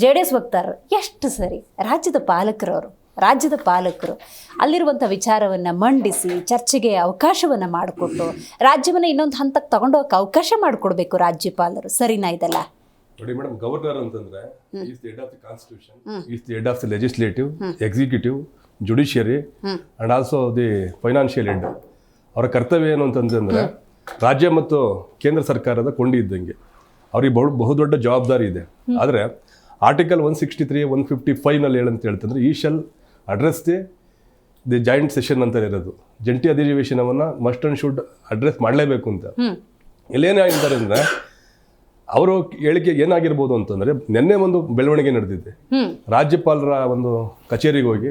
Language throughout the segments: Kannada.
ಜೆ ಡಿ ಎಸ್ ವಕ್ತಾರರು ಎಷ್ಟು ಸರಿ. ರಾಜ್ಯದ ಪಾಲಕರವರು ರಾಜ್ಯದ ಪಾಲಕರು ಅಲ್ಲಿರುವಂಥ ವಿಚಾರವನ್ನು ಮಂಡಿಸಿ ಚರ್ಚೆಗೆ ಅವಕಾಶವನ್ನು ಮಾಡಿಕೊಟ್ಟು ರಾಜ್ಯವನ್ನು ಇನ್ನೊಂದು ಹಂತಕ್ಕೆ ತಗೊಂಡೋಗಕ್ಕೆ ಅವಕಾಶ ಮಾಡಿಕೊಡ್ಬೇಕು ರಾಜ್ಯಪಾಲರು. ಸರಿನಾ ಇದೆಲ್ಲ? ನೋಡಿ ಮೇಡಮ್ ಗವರ್ನರ್ ಅಂತಂದ್ರೆ is the head of the constitution is the head of the legislative executive judiciary and also the financial head ಅವರ ಕರ್ತವ್ಯ ಏನು ಅಂತಂದ್ರೆ ರಾಜ್ಯ ಮತ್ತು ಕೇಂದ್ರ ಸರ್ಕಾರದ ಕೊಂಡಿ ಇದ್ದಂಗೆ ಅವ್ರಿಗೆ ಬಹು ಬಹುದೊಡ್ಡ ಜವಾಬ್ದಾರಿ ಇದೆ. ಆದರೆ article one sixty three one fifty ಫೈವ್ನಲ್ಲಿ ಹೇಳಂತ ಹೇಳ್ತಂದ್ರೆ ಈ shall address the the joint session ಅಂತ ಇರೋದು. ಜಂಟಿ ಅಧಿವೇಶನವನ್ನು ಮಸ್ಟ್ ಅಂಡ್ ಶುಡ್ ಅಡ್ರೆಸ್ ಮಾಡಲೇಬೇಕು ಅಂತ. ಇಲ್ಲೇನೇ ಆಗಿದ್ದಾರೆ ಅಂದರೆ ಅವರು ಹೇಳಿಕೆ ಏನಾಗಿರ್ಬೋದು ಅಂತಂದ್ರೆ ನಿನ್ನೆ ಒಂದು ಬೆಳವಣಿಗೆ ನಡೆದಿದೆ. ರಾಜ್ಯಪಾಲರ ಒಂದು ಕಚೇರಿಗೆ ಹೋಗಿ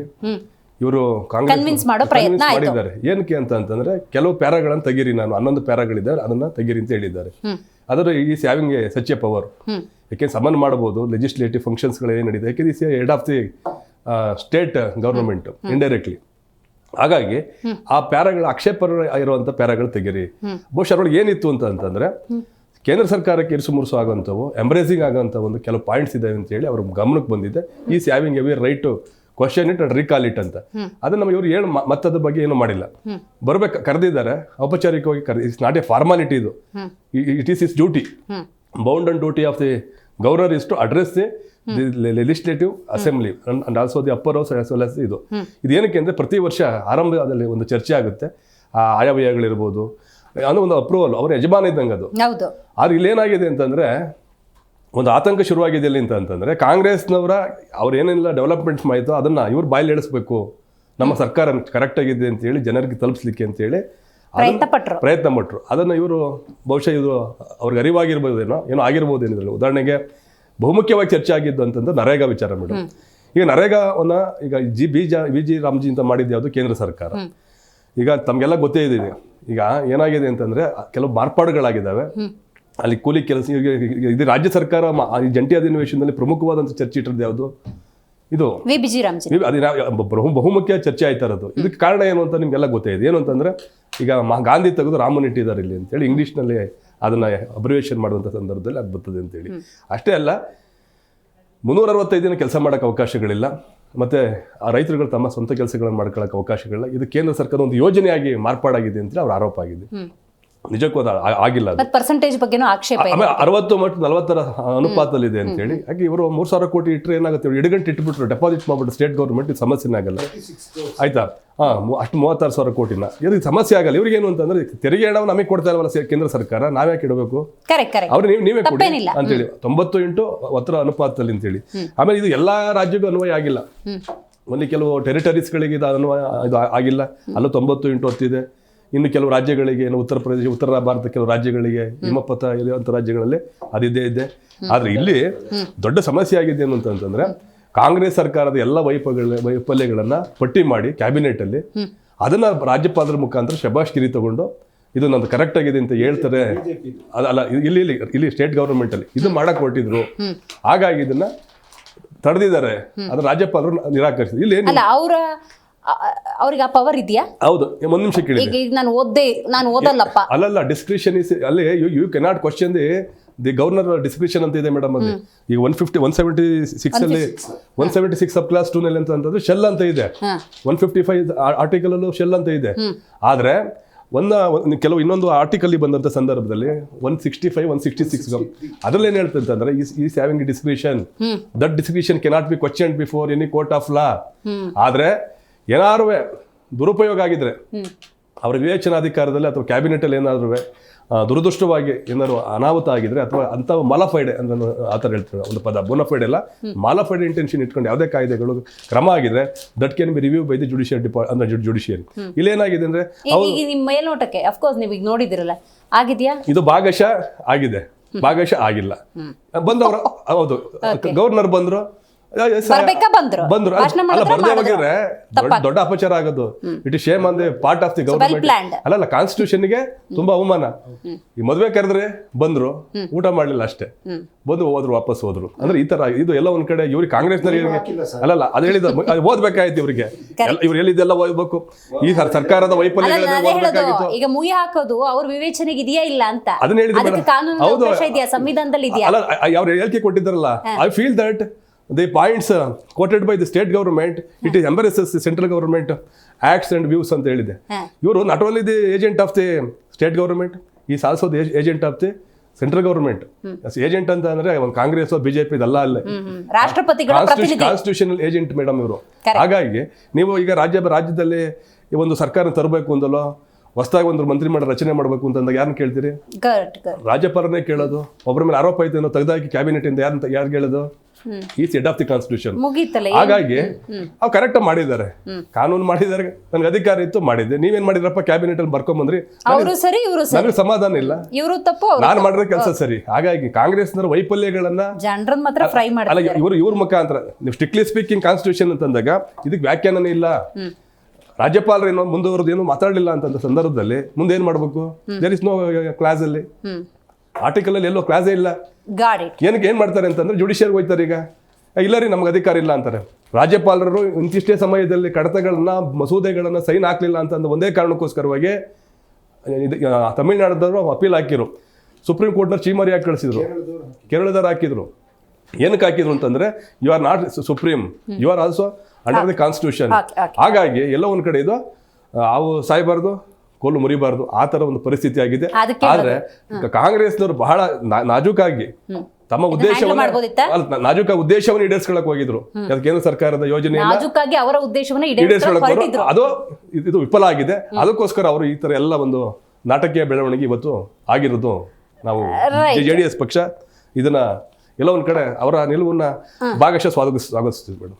ಇವರು ಕಾಂಗ್ರೆಸ್ ಮಾಡೋ ಪ್ರಯತ್ನ ಮಾಡಿದ್ದಾರೆ. ಏನಕ್ಕೆ ಅಂತ ಅಂತಂದ್ರೆ ಕೆಲವು ಪ್ಯಾರಾಗಳನ್ನು ತೆಗೀರಿ ನಾನು ಹನ್ನೊಂದು ಪ್ಯಾರಾಗಳಿದೆ ಅದನ್ನ ತೆಗೀರಿ ಅಂತ ಹೇಳಿದ್ದಾರೆ. ಅದರ ಈ ಸ್ಯಾವಿಂಗ್ ಸಚಿವ ಸಚ್ ಎ ಪವರ್ ಯಾಕೆ ಸಮನ್ ಮಾಡಬಹುದು ಲೆಜಿಸ್ಲೇಟಿವ್ ಫಂಕ್ಷನ್ಸ್ ಏನು ನಡೀತದೆ ಯಾಕೆ this head of the state government indirectly ಹಾಗಾಗಿ ಆ ಪ್ಯಾರಾಗಳ ಆಕ್ಷೇಪ ಇರುವಂತ ಪ್ಯಾರಾಗಳು ತೆಗೀರಿ. ಬಹುಶಃ ಅದ್ರೊಳಗೆ ಏನಿತ್ತು ಅಂತ ಅಂತಂದ್ರೆ ಕೇಂದ್ರ ಸರ್ಕಾರಕ್ಕೆ ಇರಿಸು ಮುರುಸು ಆಗುವಂಥವು ಎಂಬ್ರೇಸಿಂಗ್ ಆಗುವಂಥ ಒಂದು ಕೆಲವು ಪಾಯಿಂಟ್ಸ್ ಇದಾವೆ ಅಂತ ಹೇಳಿ ಅವ್ರ ಗಮನಕ್ಕೆ ಬಂದಿದೆ. ಈ saving AV right question it and recall it ಅಂತ. ಅದನ್ನ ನಮಗೆ ಇವ್ರು ಏನು ಮತ್ತದ ಮತ್ತದ್ರ ಬಗ್ಗೆ ಏನು ಮಾಡಿಲ್ಲ. ಬರಬೇಕು ಕರೆದಿದ್ದಾರೆ ಔಪಚಾರಿಕವಾಗಿ ಕರೆ ಇಟ್ಸ್ ನಾಟ್ ಎ ಫಾರ್ಮಾಲಿಟಿ ಇದು. It is is duty bound and duty of the governor is to address the legislative assembly and also the upper house as well as ಇದು. ಇದು ಏನಕ್ಕೆ ಅಂದರೆ ಪ್ರತಿ ವರ್ಷ ಆರಂಭದಲ್ಲಿ ಒಂದು ಚರ್ಚೆ ಆಗುತ್ತೆ. ಆ ಆಯವ್ಯಯಗಳಿರ್ಬೋದು ಅನ್ನೋ ಒಂದು ಅಪ್ರೂವಲ್ ಅವ್ರ ಯಜಮಾನ ಇದ್ದಂಗೆ ಅದು. ಆದ್ರೆ ಇಲ್ಲೇನಾಗಿದೆ ಅಂತಂದ್ರೆ ಒಂದು ಆತಂಕ ಶುರುವಾಗಿದೆ ಎಲ್ಲಿ ಅಂತ ಅಂತಂದರೆ ಕಾಂಗ್ರೆಸ್ನವರ ಅವ್ರು ಏನೆಲ್ಲ ಡೆವಲಪ್ಮೆಂಟ್ಸ್ ಮಾಡಿತು ಅದನ್ನ ಇವ್ರು ಬಾಯಲ್ಲಿ ಇಳಿಸ್ಬೇಕು ನಮ್ಮ ಸರ್ಕಾರ ಕರೆಕ್ಟ್ ಆಗಿದೆ ಅಂತ ಹೇಳಿ ಜನರಿಗೆ ತಲುಪಿಸ್ಲಿಕ್ಕೆ ಅಂತ ಹೇಳಿ ಪ್ರಯತ್ನ ಪಟ್ಟರು ಅದನ್ನು ಇವರು ಬಹುಶಃ ಇದು ಅವ್ರಿಗೆ ಅರಿವಾಗಿರ್ಬೋದೇನೋ ಏನೋ ಆಗಿರ್ಬೋದು ಏನಿದ್ರಲ್ಲಿ ಉದಾಹರಣೆಗೆ ಬಹುಮುಖ್ಯವಾಗಿ ಚರ್ಚೆ ಆಗಿದ್ದು ಅಂತಂದ್ರೆ ನರೇಗಾ ವಿಚಾರ ಮೇಡಮ್ ಈಗ ನರೇಗಾವನ್ನ ಈಗ ಜಿ ಬಿ ಜ ವಿ ಜಿ ರಾಮ್ಜಿ ಅಂತ ಮಾಡಿದ್ದು ಯಾವುದು? ಕೇಂದ್ರ ಸರ್ಕಾರ. ಈಗ ತಮಗೆಲ್ಲ ಗೊತ್ತೇ ಇದೆ ಈಗ. ಏನಾಗಿದೆ ಅಂತಂದ್ರೆ ಕೆಲವು ಮಾರ್ಪಾಡುಗಳಾಗಿದ್ದಾವೆ. ಅಲ್ಲಿ ಕೂಲಿ ಕೆಲಸ ಇದು ರಾಜ್ಯ ಸರ್ಕಾರ ಈ ಜಂಟಿ ಅಧಿವೇಶನದಲ್ಲಿ ಪ್ರಮುಖವಾದಂಥ ಚರ್ಚೆ ಇಟ್ಟಿರೋದು ಯಾವುದು? ಇದು ಬಹು ಬಹುಮುಖ್ಯ ಚರ್ಚೆ ಆಯ್ತಾ ಇರೋದು. ಇದಕ್ಕೆ ಕಾರಣ ಏನು ಅಂತ ನಿಮ್ಗೆಲ್ಲ ಗೊತ್ತಾಯಿದೆ ಏನು ಅಂತಂದ್ರೆ ಈಗ ಗಾಂಧಿ ತೆಗೆದು ರಾಮನ್ ಇಟ್ಟಿದ್ದಾರೆ ಇಲ್ಲಿ ಅಂತೇಳಿ ಇಂಗ್ಲೀಷ್ನಲ್ಲಿ ಅದನ್ನ ಅಬ್ರಿವೇಷನ್ ಮಾಡುವಂಥ ಸಂದರ್ಭದಲ್ಲಿ ಅದು ಬರ್ತದೆ ಅಂತೇಳಿ ಅಷ್ಟೇ ಅಲ್ಲ ಮುನ್ನೂರ ಅರವತ್ತೈದು ದಿನ ಕೆಲಸ ಮಾಡೋಕ್ಕೆ ಅವಕಾಶಗಳಿಲ್ಲ. ಮತ್ತೆ ಆ ರೈತರುಗಳು ತಮ್ಮ ಸ್ವಂತ ಕೆಲಸಗಳನ್ನು ಮಾಡ್ಕೊಳ್ಳೋಕೆ ಅವಕಾಶಗಳಿಲ್ಲ. ಇದು ಕೇಂದ್ರ ಸರ್ಕಾರದ ಒಂದು ಯೋಜನೆಯಾಗಿ ಮಾರ್ಪಾಡಾಗಿದೆ ಅಂತ ಅವ್ರ ಆರೋಪ ಆಗಿದೆ. ನಿಜಕ್ಕೂ ಅದು ಆಗಿಲ್ಲ ಅದು. ಪರ್ಸೆಂಟೇಜ್ ಬಗ್ಗೆನೂ ಆಕ್ಷೇಪ ಇದೆ. ಆಮೇಲೆ ಅರವತ್ತು ಮತ್ತು ನಲವತ್ತರ ಅಂತ ಹೇಳಿ. ಹಾಗೆ ಇವರು ಮೂರು ಸಾವಿರ ಕೋಟಿ ಇಟ್ಟರೆ ಏನಾಗುತ್ತೆ ಇವ್ರು ಗಂಟೆ ಇಟ್ಬಿಟ್ರು ಡೆಪಾಸಿಟ್ ಮಾಡ್ಬಿಟ್ಟು ಸ್ಟೇಟ್ ಗೌರ್ಮೆಂಟ್ ಇದು ಸಮಸ್ಯೆನೇ ಆಗಲ್ಲ. ಆಯ್ತಾ? ಹಾ ಅಷ್ಟು ಮೂವತ್ತಾರು ಸಾವಿರ ಕೋಟಿನ. ಇದು ಸಮಸ್ಯೆ ಆಗಲ್ಲ. ಇವ್ರಿಗೆ ಏನು ಅಂತಂದ್ರೆ ತೆರಿಗೆ ಹಣವನ್ನು ನಮಗೆ ಕೊಡ್ತಾ ಇಲ್ಲವಲ್ಲ ಸೇ- ಕೇಂದ್ರ ಸರ್ಕಾರ ನಾವ್ಯಾಕೆ ಇಡಬೇಕು? ಕರೆಕ್ಟ್ ಕರೆಕ್ಟ್ ಅವ್ರು ನೀವು ನೀವೇ ಕೊಡಿ ತಪ್ಪೇನಿಲ್ಲ. ಅಂತೇಳಿ ತೊಂಬತ್ತು ಇಂಟು ಒತ್ತರ ಅನುಪಾತದಲ್ಲಿ ಅಂತೇಳಿ ಆಮೇಲೆ ಇದು ಎಲ್ಲಾ ರಾಜ್ಯಕ್ಕೂ ಅನ್ವಯ ಆಗಿಲ್ಲ. ಒಂದು ಕೆಲವು ಟೆರಿಟರೀಸ್ಗಳಿಗೆ ಇದು ಅನ್ವಯ ಇದು ಆ- ಆಗಿಲ್ಲ. ಅಲ್ಲೂ ತೊಂಬತ್ತು ಇಂಟು ಹೊತ್ತಿದೆ ಇನ್ನು ಕೆಲವು ರಾಜ್ಯಗಳಿಗೆ ಏನು ಉತ್ತರ ಪ್ರದೇಶ ಉತ್ತರ ಭಾರತ ಕೆಲವು ರಾಜ್ಯಗಳಿಗೆ ಹಿಮಪಥ ಇರುವಂಥ ರಾಜ್ಯಗಳಲ್ಲಿ ಅದಿದ್ದೇ ಇದೆ. ಆದ್ರೆ ಇಲ್ಲಿ ದೊಡ್ಡ ಸಮಸ್ಯೆ ಆಗಿದೆ ಏನು ಅಂತಂದ್ರೆ ಕಾಂಗ್ರೆಸ್ ಸರ್ಕಾರದ ಎಲ್ಲ ವೈಫಲ್ಯ ವೈಫಲ್ಯಗಳನ್ನ ಪಟ್ಟಿ ಮಾಡಿ ಕ್ಯಾಬಿನೆಟ್ ಅಲ್ಲಿ ಅದನ್ನ ರಾಜ್ಯಪಾಲರ ಮುಖಾಂತರ ಶಬಾಷ್ ಗಿರಿ ತಗೊಂಡು ಇದು ನಂದು ಕರೆಕ್ಟ್ ಆಗಿದೆ ಅಂತ ಹೇಳ್ತಾರೆ. ಅದ- ಅಲ್ಲ ಇಲ್ಲಿ ಇಲ್ಲಿ ಇಲ್ಲಿ ಸ್ಟೇಟ್ ಗವರ್ಮೆಂಟ್ ಅಲ್ಲಿ ಇದು ಮಾಡಕ್ ಹೊರಟಿದ್ರು. ಹಾಗಾಗಿ ಇದನ್ನ ತಡೆದಿದ್ದಾರೆ. ಅದ್ರ ರಾಜ್ಯಪಾಲರು ನಿರಾಕರಿಸಿದ್ರು. ಇಲ್ಲಿ ಏನು? ಅಲ್ಲ ಅವರ ಅವ್ರಿಗೆ ಆ ಪವರ್ ಇದೆಯಾ? ಹೌದು ಒಂದ್ ನಿಮಿಷ ಕೇಳಿ ಈಗ ಈಗ ನಾನು ಓದ್ದೆ ನಾನು ಓದಲ್ಲಪ್ಪ. ಅಲ್ಲಲ್ಲ ಡಿಸ್ಕ್ರಿಪ್ಷನ್ ಇಸ್ ಅಲ್ಲಿ you you cannot question the the governor discretion ಅಂತ ಇದೆ ಮೇಡಮ್ ಅಲ್ಲಿ. ಈಗ one fifty one seventy six ಅಲ್ಲಿ one seventy six sub clause two ನಲ್ಲಿ ಅಂತ ಅಂತಂದ್ರೆ ಶೆಲ್ ಅಂತ ಇದೆ. ಒನ್ ಫಿಫ್ಟಿ ಫೈವ್ ಆರ್ಟಿಕಲ್ ಅಲ್ಲೂ ಶೆಲ್ ಅಂತ ಇದೆ. ಆದ್ರೆ ಒಂದ ಕೆಲವು ಇನ್ನೊಂದು ಆರ್ಟಿಕಲ್ ಬಂದಂತ ಸಂದರ್ಭದಲ್ಲಿ one sixty five one sixty six ಅದ್ರಲ್ಲಿ ಏನ್ ಹೇಳ್ತಂತ ಅಂದ್ರೆ is having description that discretion cannot be question before any court of law ಆದ್ರೆ ಏನಾರು ದುರುಪಯೋಗ ಆಗಿದ್ರೆ ಅವರ ವಿವೇಚನಾಧಿಕಾರದಲ್ಲಿ ಅಥವಾ ಕ್ಯಾಬಿನೆಟಲ್ಲಿ ಏನಾದರೂ ದುರದೃಷ್ಟವಾಗಿ ಏನಾದ್ರು ಅನಾಹುತ ಆಗಿದ್ರೆ ಅಥವಾ ಅಂತ ಮಲಫೈಡೆ ಅಂದ್ರೆ ಆ ಹೇಳ್ತೀವಿ ಒಂದು ಪದ ಬೋನಫೈಡ್ ಎಲ್ಲ ಮಾಲಫೈಡ್ ಇಂಟೆನ್ಷನ್ ಇಟ್ಕೊಂಡು ಯಾವುದೇ ಕಾಯ್ದೆಗಳು ಕ್ರಮ ಆಗಿದ್ರೆ that can be review by the judicial depart ಅಂದ್ರೆ ಜುಡಿಷಿಯರಿ ಇಲ್ಲೇನಾಗಿದೆ ಅಂದ್ರೆ ಈಗ ಈಗ ನಿಮ್ಮ ಮೇಲ್ನೋಟಕ್ಕೆ ಅಫ್ಕೋರ್ಸ್ ನೀವು ಈಗ ನೋಡಿದಿರಲ್ಲ ಆಗಿದೆಯಾ? ಇದು ಭಾಗಶಃ ಆಗಿದೆ ಭಾಗಶಃ ಆಗಿಲ್ಲ. ಬಂದವರು ಹೌದು ಗವರ್ನರ್ ಬಂದ್ರು ಬರ್ಬೇಕಾ ಬಂದ್ರು? ಬಂದ್ರು. ಅಲ್ಲ, ಭಾಷಣ ಅಲ್ಲ ಮಾಡಿದ್ರೆ ಬರ್ದೇ ಹೋಗಿದ್ರೆ ದೊಡ್ಡ ದೊಡ್ಡ ಅಪಚಾರ ಆಗೋದು. ಇಟ್ ಇಸ್ ಶೇಮ್ ಅಂದ್ರೆ ಪಾರ್ಟ್ ಆಫ್ ದಿ ಗವರ್ಮೆಂಟ್ ಅಲ್ಲ ಅಲ್ಲಲ್ಲ ಕಾನ್ಸ್ಟಿಟ್ಯೂಷನ್ಗೆ ತುಂಬಾ ಅವಮಾನ. ಈ ಮದುವೆ ಕರೆದ್ರೆ ಬಂದ್ರು ಊಟ ಮಾಡ್ಲಿಲ್ಲ ಅಷ್ಟೇ. ಬಂದು ಹೋದ್ರು ವಾಪಸ್ ಹೋದ್ರು. ಅಂದ್ರೆ ಈ ತರ ಇದು ಎಲ್ಲ ಒಂದ್ ಕಡೆ ಇವ್ರಿಗೆ ಕಾಂಗ್ರೆಸ್ ಅಲ್ಲಲ್ಲ ಅದು ಹೇಳಿದ ಹೇಳಿದ್ರು ಓದ್ಬೇಕಾಯ್ತು ಇವ್ರಿಗೆ. ಎಲ್ಲ- ಇವ್ರು ಹೇಳಿದ್ದೆಲ್ಲ ಓದ್ಬೇಕು. ಈ ಸರ್- ಸರ್ಕಾರದ ವೈಫಲ್ಯ ವೈಫಲ್ಯಗಳನ್ನ ಅದೇ ಹೇಳೋದು. ಓದ್ಬೇಕಾಗಿತ್ತು. ಈಗ ಮುಯಿ ಹಾಕೋದು ಅವ್ರ ವಿವೇಚನೆಗೆ ಇದೆಯಾ ಇಲ್ಲ ಅಂತ? ಅದನ್ನ ಹೇಳಿದ್ರು ಅದಕ್ಕೆ ಮೇಡಮ್. ಕಾನೂನು ಹೌದು. ಅವಕಾಶ ಇದೆಯಾ? ಸಂವಿಧಾನದಲ್ಲಿ ಇದೆಯಾ? ಅಲ್ಲ ಅವ್ರು ಹೇಳಿಕೆ ಕೊಟ್ಟಿದ್ದಾರಲ್ಲ. I feel that the points quoted by the state government it is embarrasses central government acts and views ಅಂತ ಹೇಳಿದೆ. ಇವರು not only the agent of the state government is also the agent of the central government agent ಅಂತ ಅಂದ್ರೆ ಒಂದು ಕಾಂಗ್ರೆಸ್ ಬಿಜೆಪಿ ಇದೆಲ್ಲ ಅಲ್ಲೇ. ಕಾನ್ಸ್ಟಿಟ್ಯೂಷನಲ್ ಏಜೆಂಟ್ ಮೇಡಮ್ ಇವರು. ಹಾಗಾಗಿ ನೀವು ಈಗ ರಾಜ್ಯ ರಾಜ್ಯದಲ್ಲಿ ಈ ಒಂದು ಸರ್ಕಾರ ತರಬೇಕು ಅಂದಲೋ ಹೊಸದಾಗಿ ಒಂದು ಮಂತ್ರಿಮಂಡಲ ರಚನೆ ಮಾಡಬೇಕು ಅಂತಂದಾಗ ಯಾರನ್ನ ಕೇಳ್ತೀರಿ? ರಾಜ್ಯಪಾಲರನ್ನೇ ಕೇಳೋದು ಒಬ್ಬರ ಮೇಲೆ ಆರೋಪ ಐತೆ ತೆಗೆದಾಕಿ ಕ್ಯಾಬಿನೆಟ್ ಇಂದ ಯಾರು ಯಾರು ಕೇಳೋದು? Is head of the constitution ಹಾಗಾಗಿ ಅವ್ ಕರೆಕ್ಟ್ ಮಾಡಿದ್ದಾರೆ. ಕಾನೂನು ಮಾಡಿದ್ದಾರೆ ನನ್ಗೆ ಅಧಿಕಾರ ಇತ್ತು ಮಾಡಿದ್ದೆ. ನೀವೇನ್ ಮಾಡಿದ್ರಪ್ಪ ಕ್ಯಾಬಿನೆಟ್ ಅಲ್ಲಿ ಬರ್ಕೊಂಬಂದ್ರಿ ಅವರು ಸರಿ ಇವರು ಸರಿ. ನನಗೆ ಸಮಾಧಾನ ಇಲ್ಲ. ಇವರು ತಪ್ಪು ನಾನು ಮಾಡಿರೋ ಕೆಲಸ ಸರಿ. ಹಾಗಾಗಿ ಕಾಂಗ್ರೆಸ್ನವರ ವೈಫಲ್ಯಗಳನ್ನ ಜನರನ್ನ ಮಾತ್ರ ಫ್ರೈ ಅಲ್ಲ ಇವರು ಇವ್ರ ಮುಖಾಂತರ. ನೀವು ಸ್ಟ್ರಿಕ್ಟ್ಲಿ ಸ್ಪೀಕಿಂಗ್ ಕಾನ್ಸ್ಟಿಟ್ಯೂಷನ್ ಅಂತಂದಾಗ ಇದಕ್ಕೆ ವ್ಯಾಖ್ಯಾನನೇ ಇಲ್ಲ. ರಾಜ್ಯಪಾಲರು ಏನೋ ಮುಂದುವರೆದು ಏನು ಮಾತಾಡಲಿಲ್ಲ ಅಂತ ಸಂದರ್ಭದಲ್ಲಿ ಮುಂದೆ ಏನ್ ಮಾಡ್ಬೇಕು ದೇರ್ ಇಸ್ ನೋ ಕ್ಲಾಸ್ ಅಲ್ಲಿ. ಆರ್ಟಿಕಲ್ ಅಲ್ಲಿ ಎಲ್ಲೋ ಕ್ಲಾಸೇ ಇಲ್ಲ. ಏನಕ್ಕೆ ಏನ್ ಮಾಡ್ತಾರೆ ಅಂತಂದ್ರೆ ಜುಡಿಷಿಯರ್ ಹೋಗ್ತಾರೆ ಈಗ. ಇಲ್ಲ ರೀ ನಮ್ಗೆ ಅಧಿಕಾರ ಇಲ್ಲ ಅಂತಾರೆ. ರಾಜ್ಯಪಾಲರು ಇಂತಿಷ್ಟೇ ಸಮಯದಲ್ಲಿ ಕಡತಗಳನ್ನ ಮಸೂದೆಗಳನ್ನ ಸೈನ್ ಹಾಕ್ಲಿಲ್ಲ ಅಂತಂದು ಒಂದೇ ಕಾರಣಕ್ಕೋಸ್ಕರವಾಗಿ ಇದು, ಆ, ತಮಿಳ್ನಾಡದವರು ಅಪೀಲ್ ಹಾಕಿರು ಸುಪ್ರೀಂ ಕೋರ್ಟ್ನ ಚೀಮರಿ ಹಾಕಿ ಕಳಿಸಿದ್ರು? ಕೇರಳದವ್ರು ಹಾಕಿದ್ರು. ಏನಕ್ಕೆ ಹಾಕಿದ್ರು ಅಂತಂದ್ರೆ you are not supreme you are also under the constitution. ಹಾಗಾಗಿ ಎಲ್ಲ ಒಂದ್ ಕಡೆ ಇದು ಅವು ಸಾಯಬಾರ್ದು ಕೋಲು ಮುರಿಬಾರದು ಆ ತರ ಒಂದು ಪರಿಸ್ಥಿತಿ ಆಗಿದೆ. ಆದ್ರೆ ಕಾಂಗ್ರೆಸ್ನವರು ಬಹಳ ನಾಜೂಕಾಗಿ ತಮ್ಮ ಉದ್ದೇಶವನ್ನು ನಾಜೂಕ ಉದ್ದೇಶವನ್ನು ಈಡೇರಿಸ್ಕೊಳಕ್ ಹೋಗಿದ್ರು. ಕೇಂದ್ರ ಸರ್ಕಾರದ ಯೋಜನೆ ಅವರ ಉದ್ದೇಶವನ್ನು ಈಡೇರಿಸ್ಕೊಳಕ್ ಅದು ಇದು- ವಿಫಲ ಆಗಿದೆ. ಅದಕ್ಕೋಸ್ಕರ ಅವರು ಈ ತರ ಎಲ್ಲ ಒಂದು ನಾಟಕೀಯ ಬೆಳವಣಿಗೆ ಇವತ್ತು ಆಗಿರೋದು ನಾವು ಜೆಡಿಎಸ್ ಜೆ ಡಿ ಎಸ್ ಪಕ್ಷ ಇದನ್ನ ಎಲ್ಲ ಒಂದ್ ಕಡೆ ಅವರ ನಿಲುವನ್ನ ಭಾಗಶಃ ಸ್ವಾಗತ ಸ್ವಾಗತಿಸ್ತೀವಿ ಮೇಡಮ್